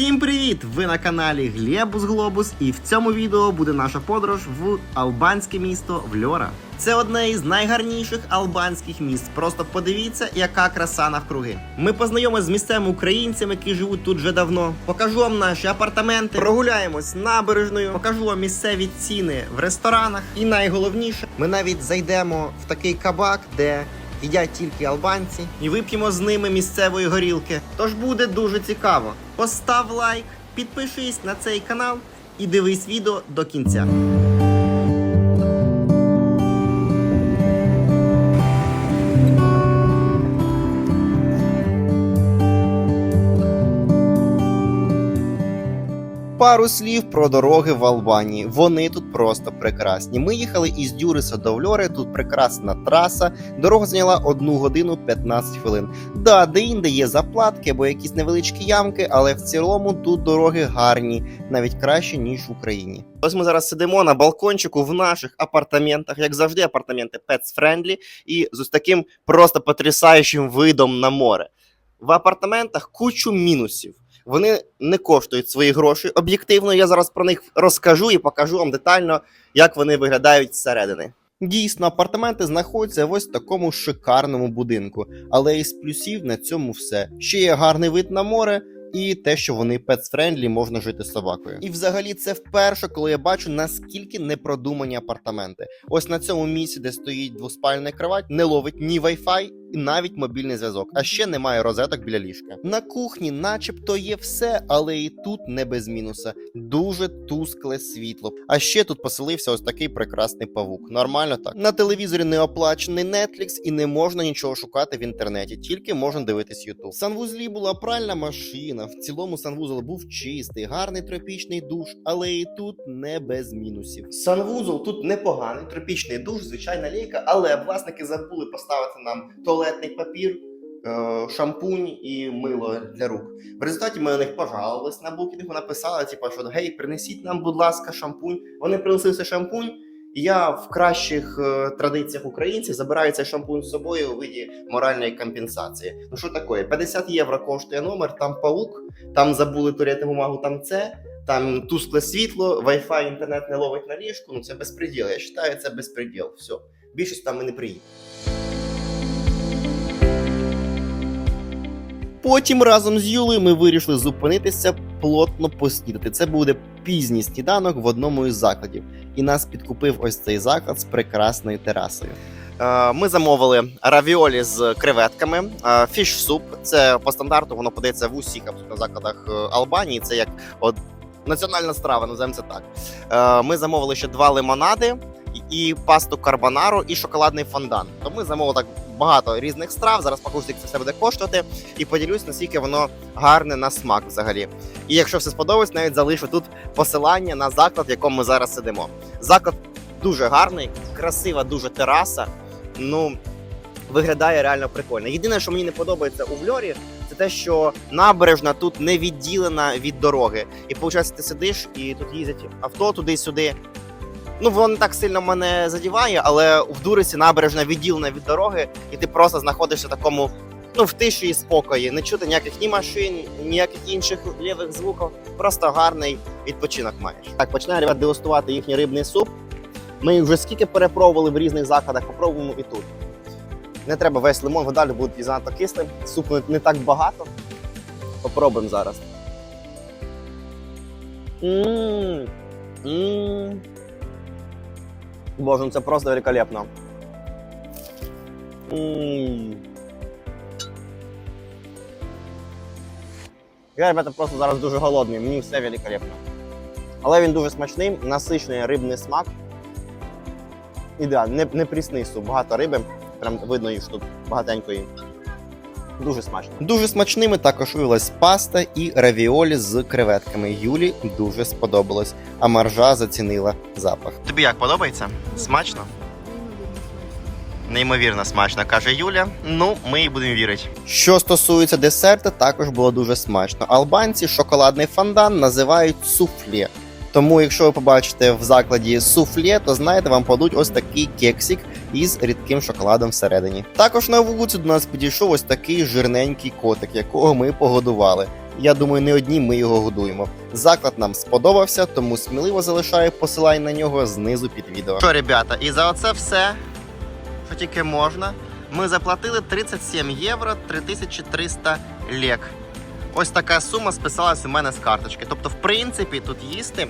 Всім привіт! Ви на каналі Глебус Глобус, і в цьому відео буде наша подорож в албанське місто Вльора. Це одне із найгарніших албанських міст. Просто подивіться, яка краса навкруги. Ми познайомимося з місцевими українцями, які живуть тут вже давно. Покажу вам наші апартаменти, прогуляємось набережною, покажу вам місцеві ціни в ресторанах. І найголовніше, ми навіть зайдемо в такий кабак, де їдять тільки албанці, і вип'ємо з ними місцевої горілки. Тож буде дуже цікаво. Постав лайк, підпишись на цей канал і дивись відео до кінця. Пару слів про дороги в Албанії. Вони тут просто прекрасні. Ми їхали із Дюриса до Вльори. Тут прекрасна траса. Дорога зайняла 1 годину 15 хвилин. Да, де інде є заплатки або якісь невеличкі ямки, але в цілому тут дороги гарні, навіть краще ніж в Україні. Ось ми зараз сидимо на балкончику в наших апартаментах, як завжди, апартаменти pets friendly і з ось таким просто потрясаючим видом на море. В апартаментах кучу мінусів. Вони не коштують свої гроші. Об'єктивно, я зараз про них розкажу і покажу вам детально, як вони виглядають зсередини. Дійсно, апартаменти знаходяться в ось такому шикарному будинку, але із плюсів на цьому все. Ще є гарний вид на море. І те, що вони пецфрендлі, можна жити з собакою. І взагалі це вперше, коли я бачу наскільки непродумані апартаменти. Ось на цьому місці, де стоїть двоспальна кровать, не ловить ні Wi-Fi і навіть мобільний зв'язок. А ще немає розеток біля ліжка. На кухні, начебто, є все, але і тут не без мінуса. Дуже тускле світло. А ще тут поселився ось такий прекрасний павук. Нормально так. На телевізорі не оплачений Netflix і не можна нічого шукати в інтернеті, тільки можна дивитись YouTube. Санвузлі була пральна машина. В цілому санвузол був чистий, гарний тропічний душ, але і тут не без мінусів. Санвузол тут непоганий, тропічний душ, звичайна лейка, але власники забули поставити нам туалетний папір. е, Шампунь і мило для рук. В результаті ми на них пожалувались на букінгу, написали, типу, що гей, принесіть нам, будь ласка, шампунь. Вони принесли шампунь. І я в кращих е, традиціях українців забираю цей шампунь з собою у виді моральної компенсації. Ну що таке? 50 євро коштує номер, там паук, там забули туалетну бумагу, там це, там тускле світло, Wi-Fi, інтернет не ловить на ліжку. Ну це безпреділ. Я вважаю, це безпреділ. Все. Більшість там ми не приїдемо. Потім разом з Юлею ми вирішили зупинитися плотно поснідати. Це буде пізній сніданок в одному із закладів. І нас підкупив ось цей заклад з прекрасною терасою. Е, Ми замовили равіолі з креветками, фіш суп. Це по стандарту, воно подається в усіх абсолютно закладах е, Албанії. Це як от національна страва, називаємо це так. Е, Ми замовили ще два лимонади і- пасту карбонару, і шоколадний фондан. То ми замовили так багато різних страв. Зараз покажу, скільки це все буде коштувати, і поділюсь, наскільки воно гарне на смак взагалі. І якщо все сподобається, навіть залишу тут посилання на заклад, в якому ми зараз сидимо. Заклад дуже гарний, красива, дуже тераса. Ну виглядає реально прикольно. Єдине, що мені не подобається у Вльорі, це те, що набережна тут не відділена від дороги. І виходить, ти сидиш і тут їздять авто туди-сюди. Ну, воно не так сильно мене задіває, але в Дурисі набережна відділена від дороги, і ти просто знаходишся в такому ну, в тиші і спокої. Не чути ніяких ні машин, ніяких інших лівих звуків. Просто гарний відпочинок маєш. Так, починаю ребят, дегустувати їхній рибний суп. Ми вже скільки перепробували в різних закладах, попробуємо і тут. Не треба весь лимон, бо далі буде занадто кислим. Супу не- не так багато. Попробуємо зараз. Мм. Мм. Боже, ну це просто великолепно. Я, ребята, просто зараз дуже голодний, мені все великолепно. Але він дуже смачний, насичний рибний смак. Ідеально, не, не прісний суп, багато риби. Прям видно, що тут багатенько її. Дуже смачно. Дуже смачними також виявилась паста і равіолі з креветками. Юлі дуже сподобалось, а маржа зацінила запах. Тобі як подобається? Смачно? Неймовірно смачно, каже Юля. Ну, ми їй будемо вірити. Що стосується десерту, також було дуже смачно. Албанці шоколадний фондан називають суфлє. Тому, якщо ви побачите в закладі суфлє, то знаєте, вам подуть ось такий кексик із рідким шоколадом всередині. Також на вулицю до нас підійшов ось такий жирненький котик, якого ми погодували. Я думаю, не одні ми його годуємо. Заклад нам сподобався, тому сміливо залишаю посилання на нього знизу під відео. Що, ребята, і за оце все, що тільки можна, ми заплатили 37 євро 3300 лек. Ось така сума списалась у мене з карточки. Тобто, в принципі, тут їсти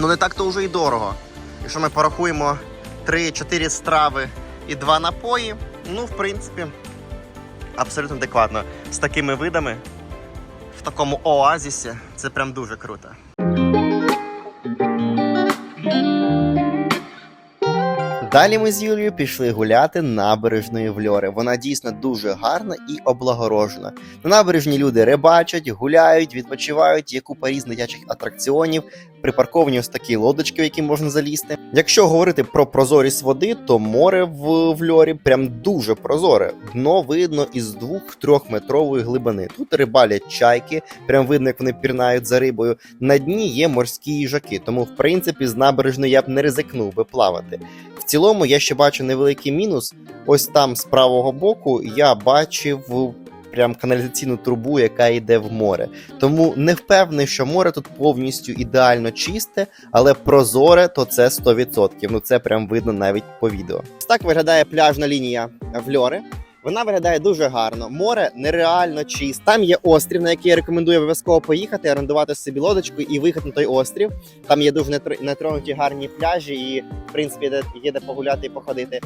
ну не так то вже й дорого. Якщо ми порахуємо 3-4 страви і 2 напої, ну, в принципі, абсолютно адекватно. З такими видами в такому оазісі це прям дуже круто. Далі ми з Юлією пішли гуляти набережною в Льори. Вона дійсно дуже гарна і облагорожена. На набережні люди рибачать, гуляють, відпочивають, є купа різних дитячих атракціонів, припарковані ось такі лодочки, в які можна залізти. Якщо говорити про прозорість води, то море в, в Льорі прям дуже прозоре. Дно видно із 2-3 метрової глибини. Тут рибалять чайки, прям видно, як вони пірнають за рибою. На дні є морські їжаки, тому в принципі з набережної я б не ризикнув би плавати. В цілому я ще бачу невеликий мінус. Ось там з правого боку я бачив прям каналізаційну трубу, яка йде в море. Тому не впевнений, що море тут повністю ідеально чисте, але прозоре то це 100%. Ну це прям видно навіть по відео. Так виглядає пляжна лінія в Льори. Вона виглядає дуже гарно. Море нереально чисте. Там є острів, на який я рекомендую обов'язково поїхати, орендувати собі лодочку і виїхати на той острів. Там є дуже нетр- нетронуті гарні пляжі, і в принципі є де погуляти і походити.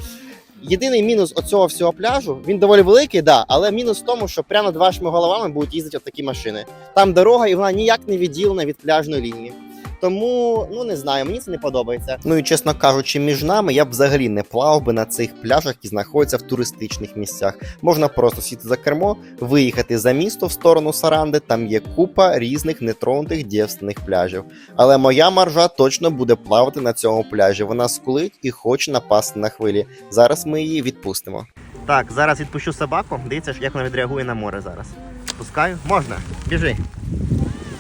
Єдиний мінус оцього всього пляжу, він доволі великий, да, але мінус в тому, що прямо над вашими головами будуть їздити от такі машини. Там дорога, і вона ніяк не відділена від пляжної лінії. Тому ну не знаю, мені це не подобається. Ну і чесно кажучи, між нами я б взагалі не плавав би на цих пляжах, які знаходяться в туристичних місцях. Можна просто сіти за кермо, виїхати за місто в сторону Саранди. Там є купа різних нетронутих дівственних пляжів. Але моя маржа точно буде плавати на цьому пляжі. Вона скулить і хоче напасти на хвилі. Зараз ми її відпустимо. Так, зараз відпущу собаку. Дивіться, як вона відреагує на море зараз. Пускаю. Можна. Біжи.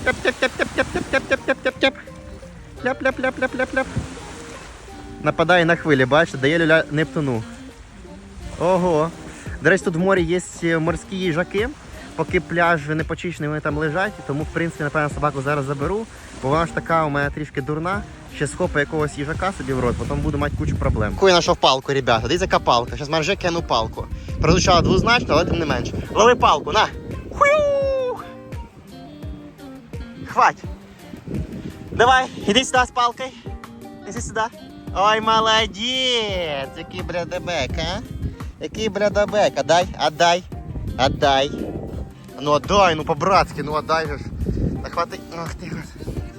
Тяп-тяп-тяп-тяп-тяп-тяп-тяп-тяп. Ляп-ляп-ляп-ляп-ляп-ляп. Нападає на хвилі, бачите, дає люля Нептуну. Ого. До речі, тут в морі є морські їжаки. Поки пляж не почищений, вони там лежать, тому в принципі, напевно, собаку зараз заберу, бо вона ж така у мене трішки дурна. Ще схопа якогось їжака собі в рот, потім буду мати кучу проблем. Яку я знайшов палку, ребята. Дивіться, яка палка. Зараз майже кину палку. Прозвучало двозначно, але тим не менше. Лови палку, на! Хую! Хвать! Давай, іди сюди з палкою. Іди сюди. Ой, молодець! Який блядебек, а? Який блядебек. Отдай, отдай, отдай. Ну отдай, ну по-братськи, ну отдай же ж. Та. Ах ти.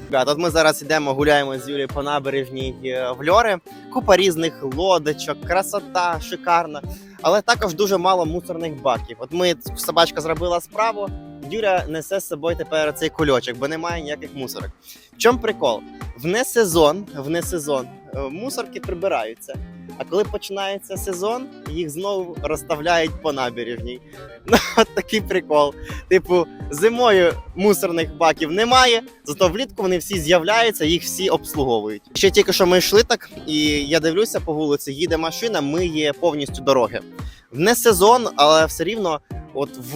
Ребята, от ми зараз йдемо, гуляємо з Юлією по набережній е, в Льори. Купа різних лодочок, красота, шикарна. Але також дуже мало мусорних баків. От ми собачка зробила справу. Юля несе з собою тепер цей кульочок, бо немає ніяких мусорок. В чому прикол? В несезон, в несезон сезон мусорки прибираються. А коли починається сезон, їх знову розставляють по набережній. Ну, от такий прикол. Типу, зимою мусорних баків немає, зато влітку вони всі з'являються, їх всі обслуговують. Ще тільки що ми йшли так, і я дивлюся по вулиці, їде машина, миє повністю дороги. Не сезон, але все рівно. От в,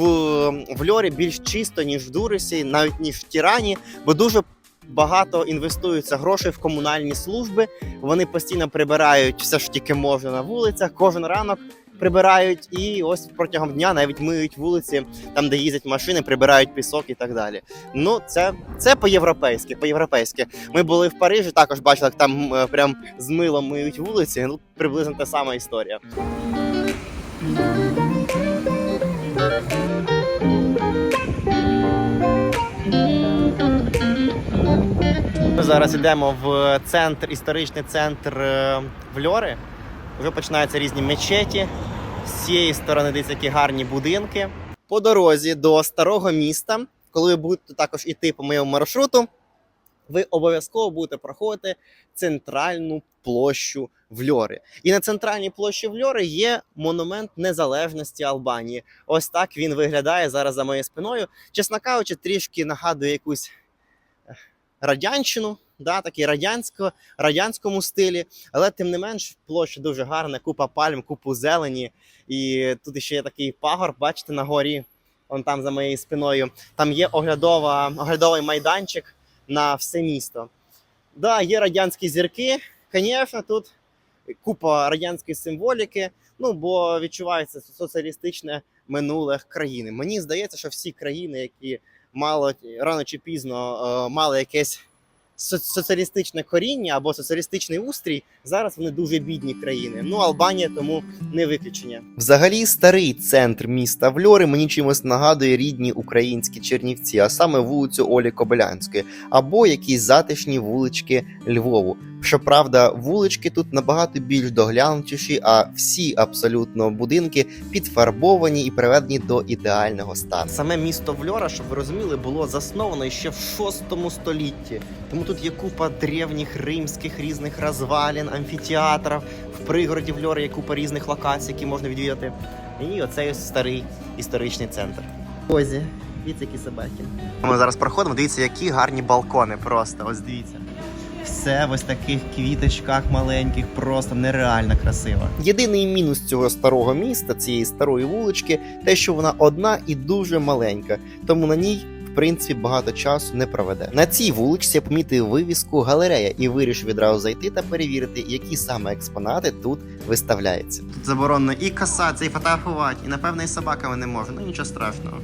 в льорі більш чисто, ніж в Дурисі, навіть ніж в Тірані, бо дуже багато інвестуються грошей в комунальні служби. Вони постійно прибирають все ж тільки можна на вулицях, кожен ранок прибирають, і ось протягом дня навіть миють вулиці, там де їздять машини, прибирають пісок і так далі. Ну, це, це по-європейськи. По-європейськи. Ми були в Парижі, також бачили, як там е, прям з милом миють вулиці. Ну, приблизно та сама історія. Ми зараз йдемо в центр, історичний центр е, в Льори. Вже починаються різні мечеті. З цієї сторони десь які гарні будинки. По дорозі до старого міста, коли ви будете також іти по моєму маршруту, ви обов'язково будете проходити центральну площу в Льори. І на центральній площі в Льори є монумент незалежності Албанії. Ось так він виглядає зараз за моєю спиною. Чесно кажучи, трішки нагадує якусь радянщину, да, такий радянсько, радянському стилі, але тим не менш площа дуже гарна, купа пальм, купу зелені. І тут ще є такий пагорб, бачите, на горі. он там за моєю спиною. Там є оглядова, оглядовий майданчик на все місто. Да, є радянські зірки. Звісно, тут купа радянської символіки. Ну бо відчувається соціалістичне минуле країни. Мені здається, що всі країни, які мало рано чи пізно е, мали якесь соціалістичне коріння або соціалістичний устрій, зараз вони дуже бідні країни. Ну Албанія тому не виключення. Взагалі, старий центр міста Вльори мені чимось нагадує рідні українські Чернівці, а саме вулицю Олі Кобилянської, або якісь затишні вулички Львову. Щоправда, вулички тут набагато більш доглянутіші, а всі абсолютно будинки підфарбовані і приведені до ідеального стану. Саме місто Вльора, щоб ви розуміли, було засновано ще в 6 столітті. Тому тут є купа древніх римських різних розвалін, амфітеатрів. В пригороді Вльори є купа різних локацій, які можна відвідати. І оцей ось старий історичний центр. Озі, дивіться, які собаки. Ми зараз проходимо. Дивіться, які гарні балкони. Просто ось дивіться. Все в ось таких квіточках маленьких, просто нереально красиво. Єдиний мінус цього старого міста, цієї старої вулички, те, що вона одна і дуже маленька, тому на ній. В принципі, багато часу не проведе. На цій вуличці я помітив вивіску галерея і вирішив відразу зайти та перевірити, які саме експонати тут виставляються. Тут заборонено і касатися, і фотографувати, і напевно і собаками не можна. Ну нічого страшного.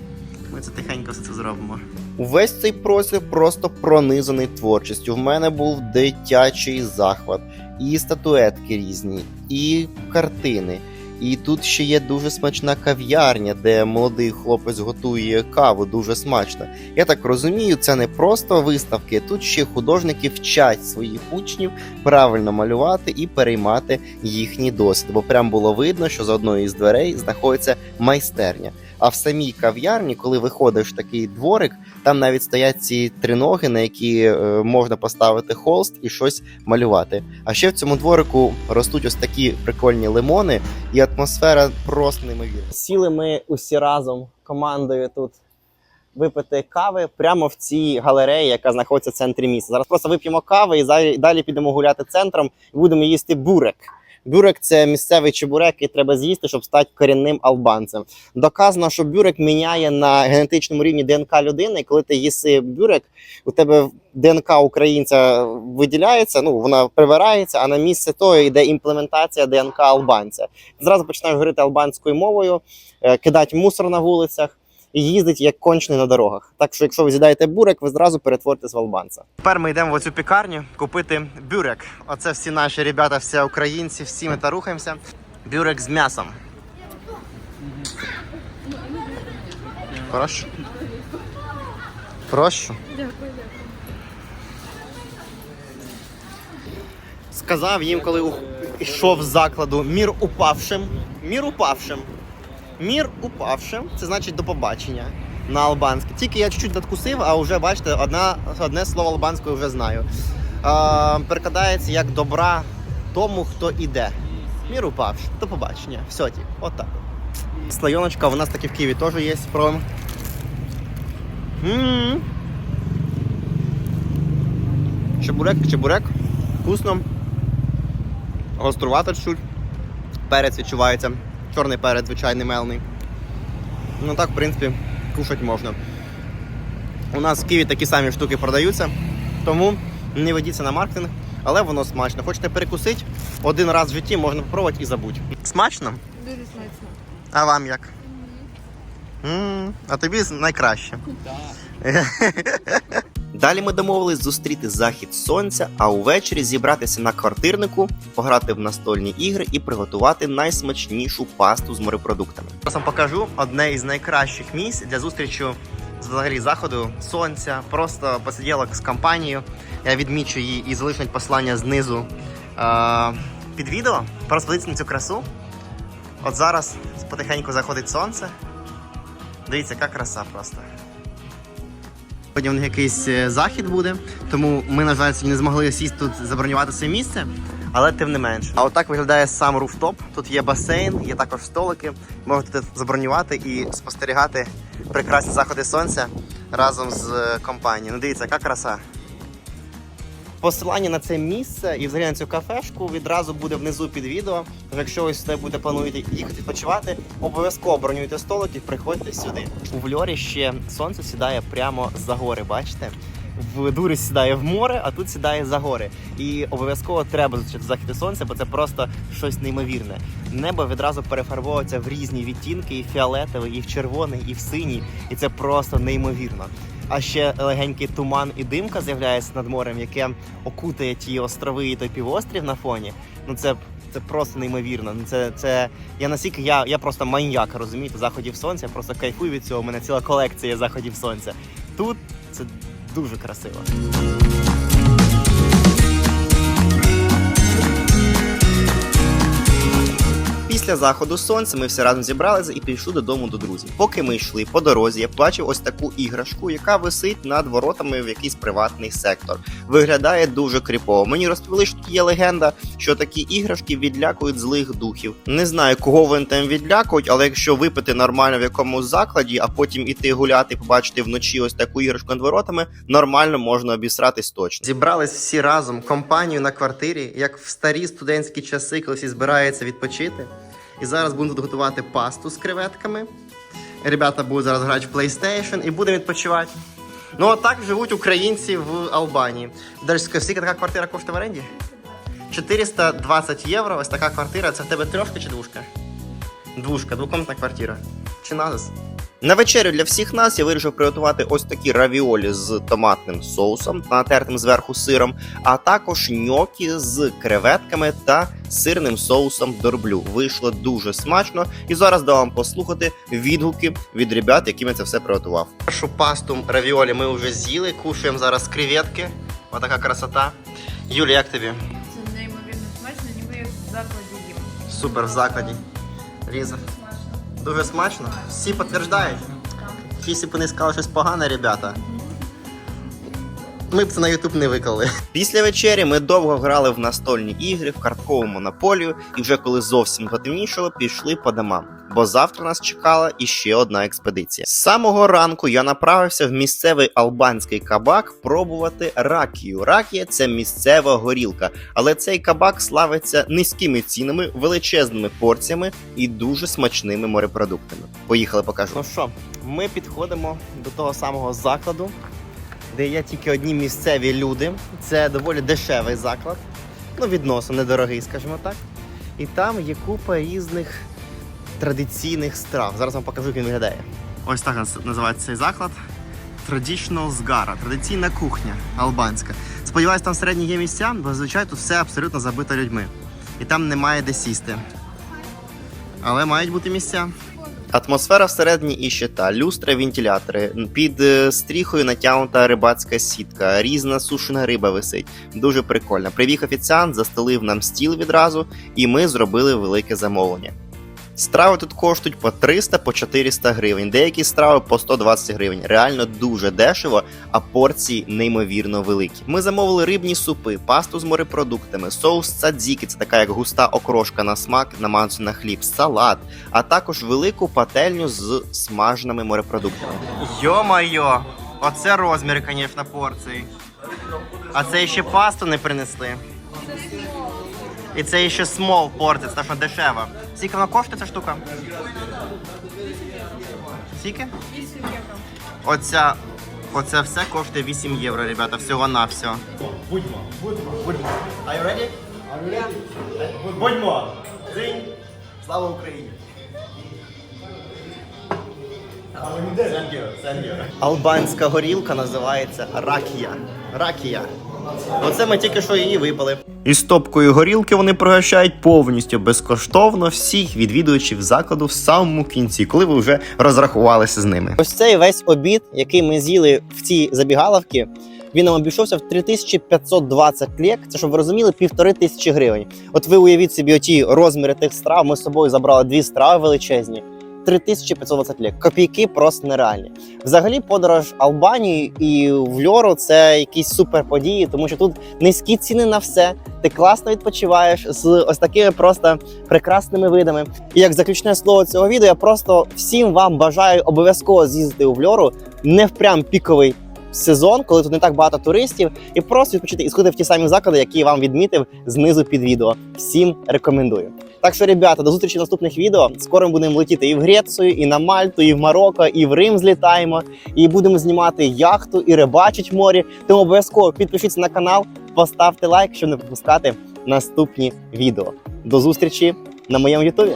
Ми це тихенько все це зробимо. Увесь цей простір просто пронизаний творчістю. В мене був дитячий захват, і статуетки різні, і картини. І тут ще є дуже смачна кав'ярня, де молодий хлопець готує каву дуже смачно. Я так розумію, це не просто виставки. Тут ще художники вчать своїх учнів правильно малювати і переймати їхній досвід. Бо прям було видно, що за одною із дверей знаходиться майстерня. А в самій кав'ярні, коли виходиш в такий дворик, там навіть стоять ці триноги, на які е, можна поставити холст і щось малювати. А ще в цьому дворику ростуть ось такі прикольні лимони, і атмосфера просто неймовірна. Сіли ми усі разом командою тут випити кави прямо в цій галереї, яка знаходиться в центрі міста. Зараз просто вип'ємо кави і далі підемо гуляти центром і будемо їсти бурек. Бюрек це місцевий чебурек, який треба з'їсти, щоб стати корінним албанцем. Доказано, що бюрек міняє на генетичному рівні ДНК людини. Коли ти їси бюрек, у тебе ДНК українця виділяється, ну вона прибирається, а на місце того йде імплементація ДНК албанця. Зразу починаєш говорити албанською мовою, е, кидати мусор на вулицях і їздить як кончений на дорогах. Так що, якщо ви з'їдаєте бурек, ви зразу перетворитесь в албанця. Тепер ми йдемо в оцю пікарню купити бюрек. Оце всі наші ребята, всі українці, всі ми та рухаємося. Бюрек з м'ясом. Прошу. Прошу. Сказав їм, коли йшов з закладу мір упавшим. Мір упавшим. Мір упавшим, це значить до побачення на албанське. Тільки я чуть-чуть надкусив, а вже бачите, одна, одне слово албанською вже знаю. Е, перекладається як добра тому, хто іде. Мір упавшим, до побачення. Все, ті, отак. Слайоночка у нас таки в Києві теж є про. М. Чебурек, чебурек. Вкусно. Гострувато чуть. Перець відчувається. Чорний перець, звичайний мелний. Ну так, в принципі, кушати можна. У нас в Києві такі самі штуки продаються, тому не ведіться на маркетинг, але воно смачно. Хочете перекусити, один раз в житті можна спробувати і забудь. Смачно? Дуже смачно. А вам як? м а тобі найкраще. Далі ми домовились зустріти захід сонця, а увечері зібратися на квартирнику, пограти в настольні ігри і приготувати найсмачнішу пасту з морепродуктами. Зараз вам покажу одне із найкращих місць для зустрічі взагалі заходу сонця. Просто посиділок з компанією. Я відмічу її і залишу навіть послання знизу е- під відео. Просто подивіться на цю красу. От зараз потихеньку заходить сонце. Дивіться, яка краса просто. Сьогодні у них якийсь е, захід буде, тому ми, на жаль, не змогли сісти тут забронювати це місце, але тим не менше. А отак виглядає сам руфтоп. Тут є басейн, є також столики. Можете забронювати і спостерігати прекрасні заходи сонця разом з е, компанією. Ну дивіться, яка краса. Посилання на це місце і взагалі на цю кафешку відразу буде внизу під відео. Тож якщо ви сюди будете плануєте їхати відпочивати, обов'язково бронюйте столик і приходьте сюди. У Вльорі ще сонце сідає прямо за гори, бачите? В дурі сідає в море, а тут сідає за гори. І обов'язково треба зустріти захід сонця, бо це просто щось неймовірне. Небо відразу перефарбовується в різні відтінки, і фіолетовий, і в червоний, і в синій. І це просто неймовірно. А ще легенький туман і димка з'являється над морем, яке окутає ті острови і той півострів на фоні. Ну це, це просто неймовірно. Ну це, це я настільки я, я просто маньяк, розумієте, заходів сонця. Просто кайфую від цього. У мене ціла колекція заходів сонця. Тут це дуже красиво. Після заходу сонця ми всі разом зібралися і пішли додому до друзів. Поки ми йшли по дорозі, я бачив ось таку іграшку, яка висить над воротами в якийсь приватний сектор. Виглядає дуже кріпово. Мені розповіли, що тут є легенда, що такі іграшки відлякують злих духів. Не знаю, кого вони там відлякують, але якщо випити нормально в якомусь закладі, а потім іти гуляти, побачити вночі ось таку іграшку над воротами, нормально можна обісратись точно. Зібрались всі разом компанію на квартирі, як в старі студентські часи, коли всі збираються відпочити. І зараз будемо готувати пасту з креветками. Ребята будуть зараз грати в PlayStation і будемо відпочивати. Ну, а так живуть українці в Албанії. Далі, скільки така квартира коштує в оренді? 420 євро. Ось така квартира. Це в тебе трьошка чи двушка? Двушка, двокомнатна квартира. Чи назис? На вечерю для всіх нас я вирішив приготувати ось такі равіолі з томатним соусом, натертим зверху сиром, а також ньокі з креветками та сирним соусом дорблю. Вийшло дуже смачно, і зараз дам вам послухати відгуки від ребят, яким я це все приготував. Першу пасту равіолі ми вже з'їли, кушаємо зараз креветки. Отака красота. Юля, як тобі? Це неймовірно смачно, ніби як в закладі їм. Супер в закладі. Різа. Дуже смачно. Всі підтверджують. Якщо б вони сказали щось погане, ребята. Ми б це на Ютуб не виклали. Після вечері ми довго грали в настольні ігри, в карткову монополію, і вже коли зовсім потемнішало, пішли по домам. Бо завтра нас чекала іще одна експедиція. З самого ранку я направився в місцевий албанський кабак пробувати ракію. Ракія це місцева горілка, але цей кабак славиться низькими цінами, величезними порціями і дуже смачними морепродуктами. Поїхали, покажу. Ну що, ми підходимо до того самого закладу, де є тільки одні місцеві люди. Це доволі дешевий заклад, ну відносно недорогий, скажімо так. І там є купа різних традиційних страв. Зараз вам покажу, як він виглядає. Ось так називається цей заклад. Traditional Zgara, традиційна кухня албанська. Сподіваюсь, там середні є місця, бо зазвичай тут все абсолютно забито людьми. І там немає де сісти. Але мають бути місця. Атмосфера всередині і щита, люстра, вентилятори. Під е, стріхою натягнута рибацька сітка, різна сушена риба висить. Дуже прикольно. Прибіг офіціант, застелив нам стіл відразу, і ми зробили велике замовлення. Страви тут коштують по 300 по 400 гривень, деякі страви по 120 гривень. Реально дуже дешево, а порції неймовірно великі. Ми замовили рибні супи, пасту з морепродуктами, соус цадзіки, це така як густа окрошка на смак, намазана на хліб, салат, а також велику пательню з смаженими морепродуктами. Йо-майо, оце розмір, звісно, порції. А це ще пасту не принесли. І це ще small порція, це що дешево. Скільки вона коштує ця штука? Скільки? 8 євро. Оця, оце все коштує 8 євро, ребята, всього на все. Будьмо, будьмо, будьмо. Are you ready? Are you ready? Будьмо. Дзинь. Слава Україні. Thank you, thank you. Албанська горілка називається ракія. Ракія. Оце ми тільки що її випили. І стопкою горілки вони пригощають повністю безкоштовно всіх відвідувачів закладу в самому кінці, коли ви вже розрахувалися з ними. Ось цей весь обід, який ми з'їли в цій забігаловці, він нам обійшовся в 3520 лек. Це щоб ви розуміли, півтори тисячі гривень. От ви уявіть собі оті розміри тих страв. Ми з собою забрали дві страви величезні. 3520 лік. Копійки просто нереальні. Взагалі, подорож Албанії і в Льору це якісь супер події, тому що тут низькі ціни на все. Ти класно відпочиваєш з ось такими просто прекрасними видами. І як заключне слово цього відео, я просто всім вам бажаю обов'язково з'їздити у Вльору, не в прям піковий сезон, коли тут не так багато туристів, і просто відпочити і сходити в ті самі заклади, які я вам відмітив знизу під відео. Всім рекомендую. Так що, ребята, до зустрічі в наступних відео. Скоро будемо летіти і в Грецію, і на Мальту, і в Марокко, і в Рим злітаємо. І будемо знімати яхту і рибачить морі. Тому обов'язково підпишіться на канал, поставте лайк, щоб не пропускати наступні відео. До зустрічі на моєму ютубі.